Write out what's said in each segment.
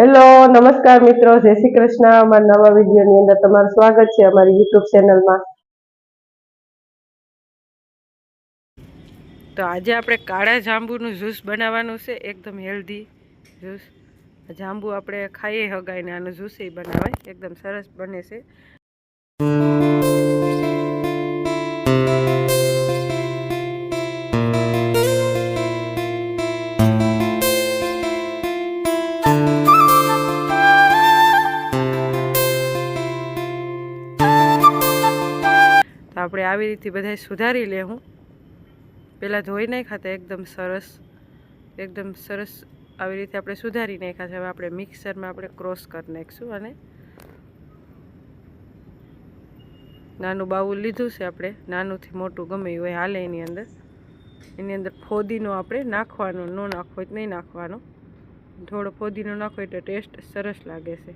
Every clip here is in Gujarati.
હેલો નમસ્કાર મિત્રો, જય શ્રી કૃષ્ણ. અમારા નવા વિડીયોની અંદર તમારું સ્વાગત છે અમારી યુટ્યુબ ચેનલમાં તો આજે આપણે કાળા જાંબુનું જ્યુસ બનાવવાનું છે, એકદમ હેલ્ધી જ્યુસ. જાંબુ આપણે ખાઈએ હગાઈને, આનું જ્યુસ એ બનાવાય, એકદમ સરસ બને છે. આપણે આવી રીતે બધા સુધારી લેવું પહેલાં ધોઈ નાખ્યા હતા એકદમ સરસ. એકદમ સરસ આવી રીતે આપણે સુધારી નાખ્યા છે. હવે આપણે મિક્સરમાં આપણે ક્રોસ કરી નાખીશું અને નાનું બાઉલ લીધું છે આપણે. નાનુંથી મોટું ગમે હોય હાલે એની અંદર. એની અંદર ફોદીનો આપણે નાખવાનો, ન નાખવો હોય નહીં નાખવાનો. થોડો ફોદીનો નાખો એટલે ટેસ્ટ સરસ લાગે છે.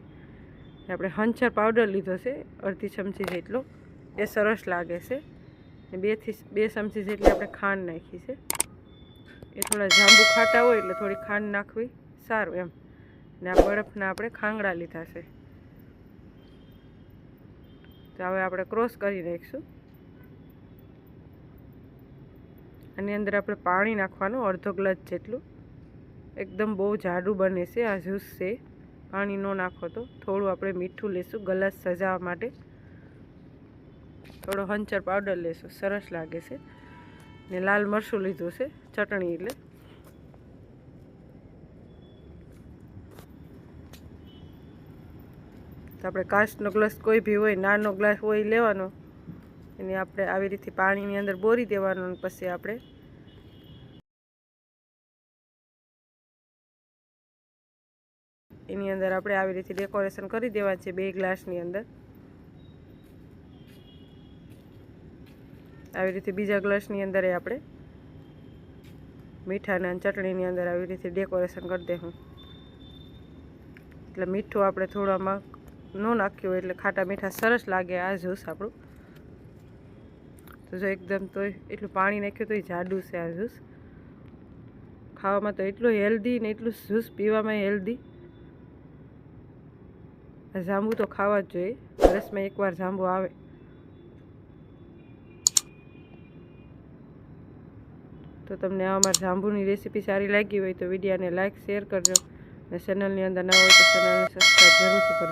આપણે હંચર પાવડર લીધો છે, અડધી ચમચી જેટલો. એ સરસ લાગે છે. બેથી બે ચમચી જેટલી આપણે ખાંડ નાખી છે. એ થોડા જાંબુ ખાટા હોય એટલે થોડી ખાંડ નાખવી સારું એમ. ને આ બરફના આપણે ખાંગડા લીધા છે. તો હવે આપણે ક્રોસ કરી નાખીશું. આની અંદર આપણે પાણી નાખવાનું, અડધો ગ્લાસ જેટલું. એકદમ બહુ જાડું બને છે, આ જ્યુસ છે. પાણી ન નાખો તો થોડું આપણે મીઠું લેશું, ગલાસ સજાવવા માટે. થોડો હંચર પાવડર લેશું, સરસ લાગે છે. ને લાલ મરચું લીધું છે, ચટણી એટલે. તો આપણે કાચનો ગ્લાસ કોઈ બી હોય, નાનો ગ્લાસ હોય લેવાનો. એને આપણે આવી રીતે પાણીની અંદર બોરી દેવાનો પછી આપણે એની અંદર આપણે આવી રીતે ડેકોરેશન કરી દેવાનું છે બે ગ્લાસની અંદર. આવી રીતે બીજા ગ્લાસની અંદર આપણે મીઠાના ચટણીની અંદર આવી રીતે ડેકોરેશન કરી દઈશું એટલે મીઠું આપણે થોડામાં ન નાખ્યું હોય એટલે ખાટા મીઠા સરસ લાગે આ જ્યુસ આપણું. તો જો એકદમ તો એટલું પાણી નાખ્યું તો એ જાડું છે આ જ્યુસ. ખાવામાં તો એટલું હેલ્ધી ને એટલું જ્યુસ પીવામાં હેલ્ધી. જાંબુ તો ખાવા જ જોઈએ. વર્ષમાં એકવાર જાંબુ આવે. તો તમને આ અમારી જાંબુની રેસીપી સારી લાગી હોય તો વિડીયાને લાઇક શેર કરજો. અને ચેનલની અંદર ના હોય તો ચેનલને સબસ્ક્રાઈબ જરૂરથી કરજો.